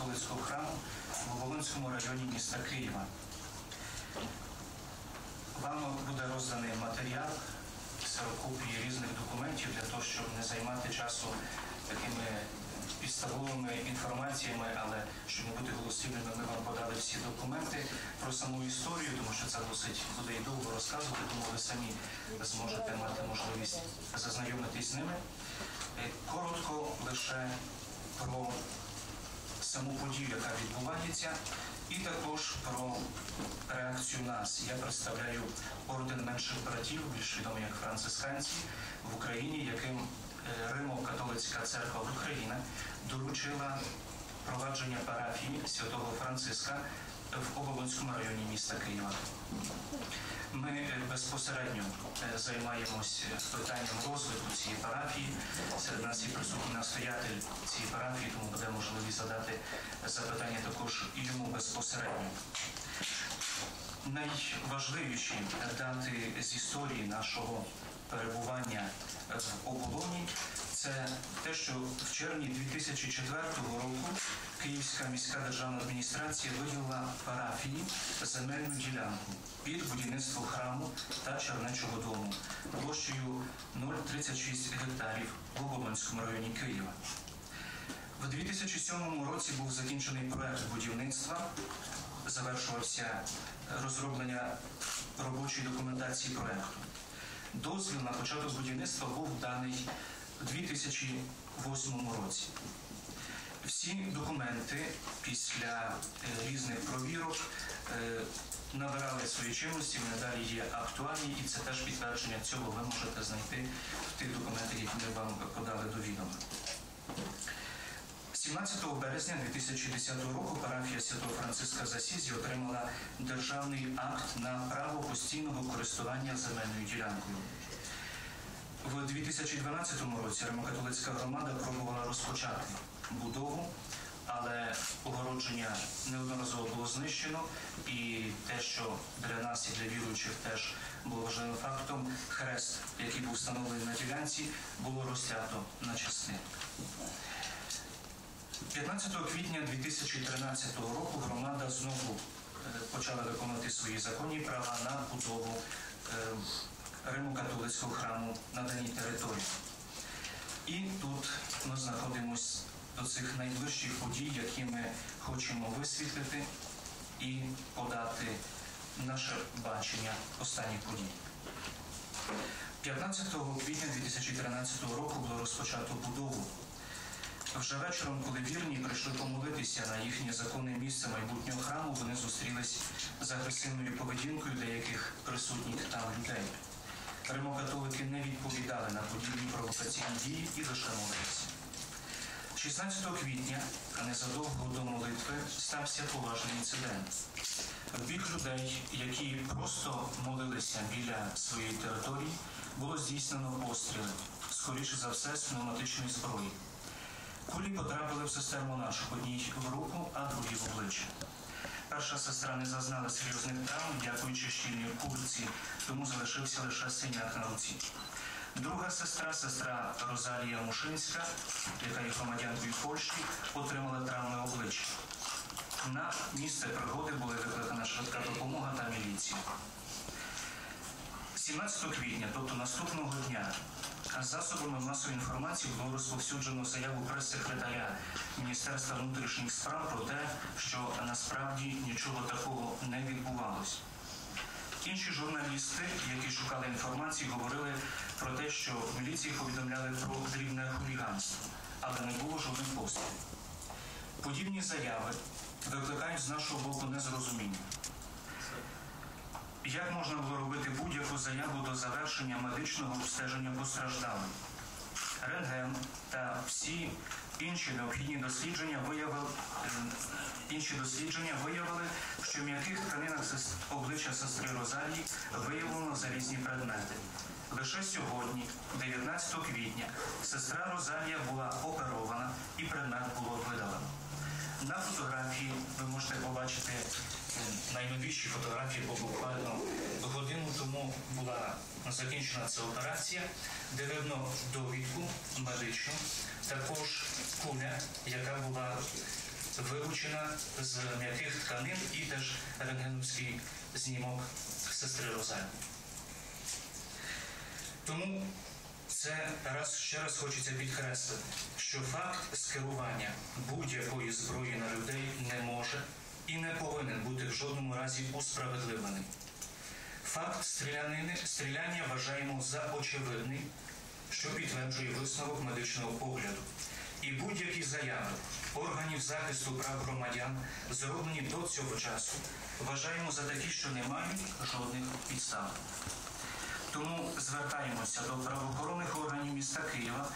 католицького храму в Волинському районі міста Києва. Вам буде розданий матеріал ксерокопії різних документів для того, щоб не займати часу такими підставовими інформаціями, але щоб не бути голослівними, ми вам подали всі документи про саму історію, тому що це досить буде і довго розказувати, тому ви самі зможете мати можливість зазнайомитись з ними. Е, Коротко лише про саму подію, яка відбувається, і також про реакцію нас. Я представляю орден менших братів, більш відомий як францисканці в Україні, яким е, Римо-католицька церква Україна доручила провадження парафії святого Франциска в Оболонському районі міста Києва. Ми безпосередньо е, займаємось питанням розвитку цієї парафії. Серед нас є присутній настоятель цієї парафії, тому буде можливість задати запитання також і йому безпосередньо. Найважливіші дати з історії нашого перебування в оболоні це те, що в червні 2004 року Київська міська державна адміністрація виділила парафії земельну ділянку під будівництво храму та чернечого дому площею 0,36 гектарів в Оболонському районі Києва. В 2007 році був закінчений проект будівництва, завершувався розроблення робочої документації проекту. Дозвіл на початок будівництва був даний у 2008 році. Всі документи після е, різних провірок е, набирали свої чинності, вони далі є актуальні, і це теж підтвердження цього ви можете знайти в тих документах, які ми вам подали до відома. 17 березня 2010 року парафія Святого Франциска з Асізі отримала державний акт на право постійного користування земельною ділянкою. В 2012 році Римокатолицька громада пробувала розпочати будову, але огородження неодноразово було знищено, і те, що для нас і для віруючих теж було важливим фактом, хрест, який був встановлений на ділянці, було розтято на частини. 15 квітня 2013 року громада знову е, почала виконувати свої законні права на будову е, Римо-католицького храму на даній території. І тут ми знаходимося до цих найближчих подій, які ми хочемо висвітлити і подати наше бачення останніх подій. 15 квітня 2013 року було розпочато будову вже вечором, коли вірні прийшли помолитися на їхнє законне місце майбутнього храму, вони зустрілись з агресивною поведінкою деяких присутніх там людей. Римокатолики не відповідали на подібні провокаційні дії і лише молилися. 16 квітня, незадовго до молитви, стався поважний інцидент. Бік людей, які просто молилися біля своєї території, було здійснено постріли, скоріше за все, з пневматичної зброї. Кулі потрапили в сестру нашу, одній в руку, а другій в обличчя. Перша сестра не зазнала серйозних травм, дякуючи щільній курці, тому залишився лише синяк на руці. Друга сестра, сестра Розалія Мушинська, яка є громадянкою Польщі, отримала травми обличчя. На місце пригоди були викликана швидка допомога та міліція. 17 квітня, тобто наступного дня, засобами масової інформації було розповсюджено заяву прес-секретаря Міністерства внутрішніх справ про те, що насправді нічого такого не відбувалось. Інші журналісти, які шукали інформації, говорили про те, що міліції повідомляли про дрібне хуліганство, але не було жодних пострілів. Подібні заяви викликають з нашого боку незрозуміння. Як можна було робити будь-яку заяву до завершення медичного обстеження постраждалих? Рентген та всі інші необхідні дослідження виявили, інші дослідження виявили, що в м'яких тканинах обличчя сестри Розалії виявлено залізні предмети. Лише сьогодні, 19 квітня, сестра Розалія була оперована і предмет було видалено. На фотографії ви можете побачити е, найновіші фотографії, бо буквально годину тому була закінчена ця операція, де видно довідку медичну, також куля, яка була вилучена з м'яких тканин і теж рентгеновський знімок сестри Розалії. Тому це раз ще раз хочеться підкреслити, що факт скерування будь-якої зброї на людей не може і не повинен бути в жодному разі усправедливлений. Факт стрілянини, стріляння вважаємо за очевидний, що підтверджує висновок медичного огляду. І будь-які заяви органів захисту прав громадян, зроблені до цього часу, вважаємо за такі, що не мають жодних підстав. Тому звертаємося до правоохоронних органів міста Києва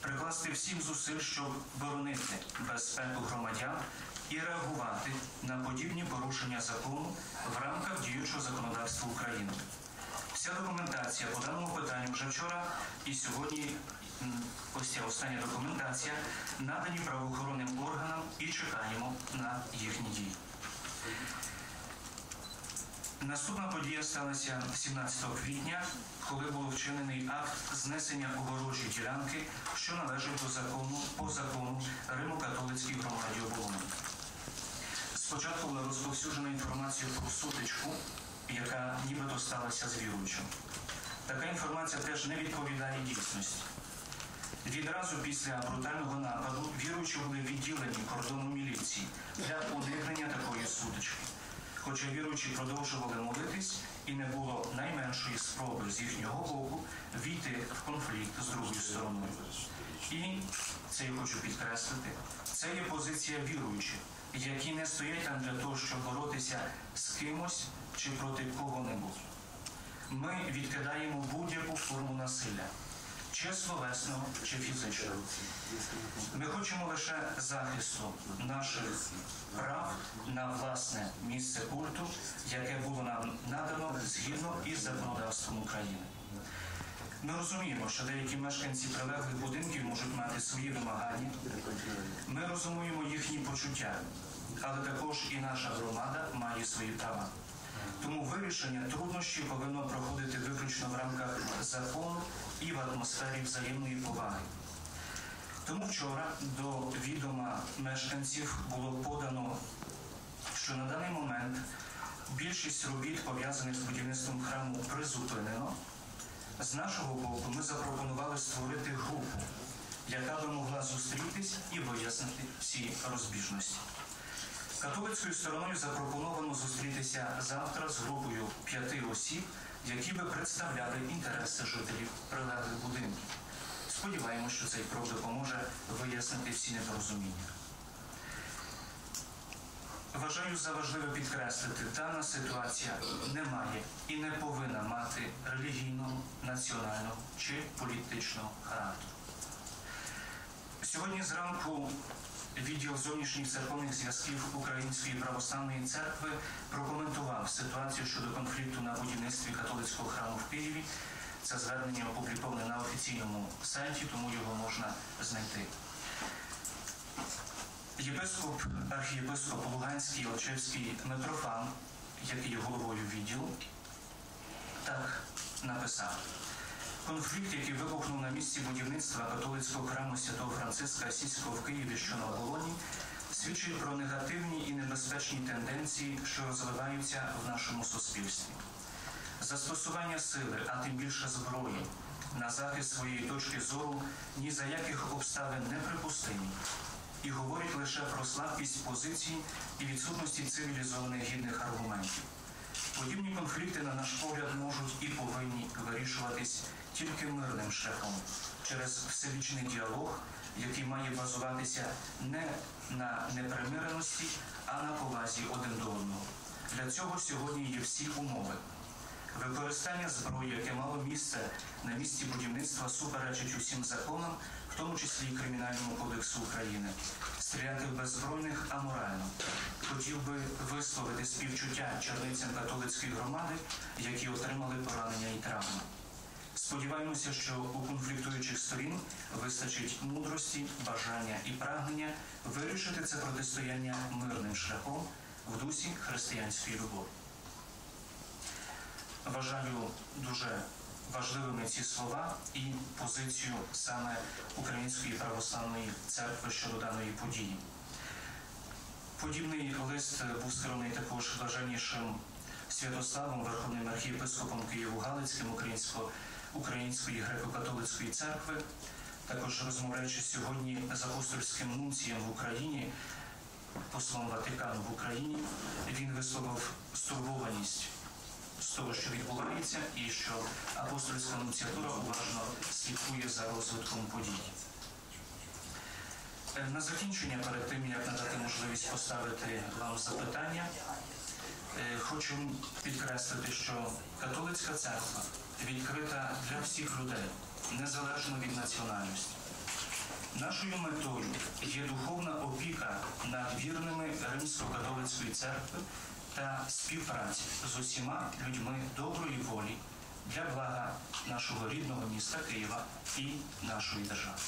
прикласти всіх зусиль, щоб боронити безпеку громадян і реагувати на подібні порушення закону в рамках діючого законодавства України. Вся документація по даному питанню вже вчора і сьогодні. Ось ця остання документація надані правоохоронним органам і чекаємо на їхні дії. Наступна подія сталася 17 квітня, коли був вчинений акт знесення огорожі ділянки, що належить до закону по закону Римо-католицькій громаді оболони. Спочатку була розповсюджена інформація про сутичку, яка нібито сталася з віруючим. Така інформація теж не відповідає дійсності. Відразу після брутального нападу віруючі були відділені кордону міліції для уникнення такої сутички. Хоча віруючі продовжували молитись, і не було найменшої спроби з їхнього боку війти в конфлікт з другою стороною. І це я хочу підкреслити. Це є позиція віруючих, які не стоять там для того, щоб боротися з кимось чи проти кого-небудь. Ми відкидаємо будь-яку форму насилля, чи словесного, чи фізичного. Ми хочемо лише захисту наших прав на власне місце культу, яке було нам надано згідно із законодавством України. Ми розуміємо, що деякі мешканці прилеглих будинків можуть мати свої вимагання. Ми розуміємо їхні почуття, але також і наша громада має свої права. Тому вирішення труднощів повинно проходити виключно в рамках закону і в атмосфері взаємної поваги. Тому вчора до відома мешканців було подано, що на даний момент більшість робіт, пов'язаних з будівництвом храму, призупинено. З нашого боку ми запропонували створити групу, яка би могла зустрітись і вияснити всі розбіжності. Католицькою стороною запропоновано зустрітися завтра з групою п'яти осіб, які би представляли інтереси жителів прилеглих будинків. Сподіваємося, що цей крок допоможе вияснити всі непорозуміння. Вважаю за важливе підкреслити, дана ситуація не має і не повинна мати релігійного, національного чи політичного характеру. Сьогодні зранку відділ зовнішніх церковних зв'язків Української православної церкви прокоментував ситуацію щодо конфлікту на будівництві католицького храму в Києві. Це звернення опубліковане на офіційному сайті, тому його можна знайти. Єпископ, архієпископ Луганський Олчевський Митрофан, який є головою відділу, так написав. Конфлікт, який вибухнув на місці будівництва католицького храму святого Франциска Сільського в Києві, що на оболоні, свідчить про негативні і небезпечні тенденції, що розвиваються в нашому суспільстві. Застосування сили, а тим більше зброї, на захист своєї точки зору ні за яких обставин не припустимі і говорить лише про слабкість позицій і відсутності цивілізованих гідних аргументів. Подібні конфлікти, на наш погляд, можуть і повинні вирішуватись тільки мирним шляхом через всебічний діалог, який має базуватися не на непримиреності, а на повазі один до одного. Для цього сьогодні є всі умови. Використання зброї, яке мало місце на місці будівництва, суперечить усім законам, в тому числі і Кримінальному кодексу України. Стріляти в беззбройних аморально. Хотів би висловити співчуття черницям католицької громади, які отримали поранення і травми. Сподіваємося, що у конфліктуючих сторін вистачить мудрості, бажання і прагнення вирішити це протистояння мирним шляхом в дусі християнської любові. Вважаю дуже важливими ці слова і позицію саме Української православної церкви щодо даної події. Подібний лист був скерений також блаженнішим Святославом, Верховним архієпископом Києво-Галицьким Українсько, Української греко-католицької церкви. Також розмовляючи сьогодні з апостольським нунцієм в Україні, послом Ватикану в Україні, він висловив стурбованість з того, що відбувається, і що апостольська нунціатура уважно слідкує за розвитком подій. Е, На закінчення, перед тим як надати можливість поставити вам запитання, е, хочу підкреслити, що католицька церква відкрита для всіх людей, незалежно від національності. Нашою метою є духовна опіка над вірними Римсько-католицької церкви та співпраця з усіма людьми доброї волі для блага нашого рідного міста Києва і нашої держави.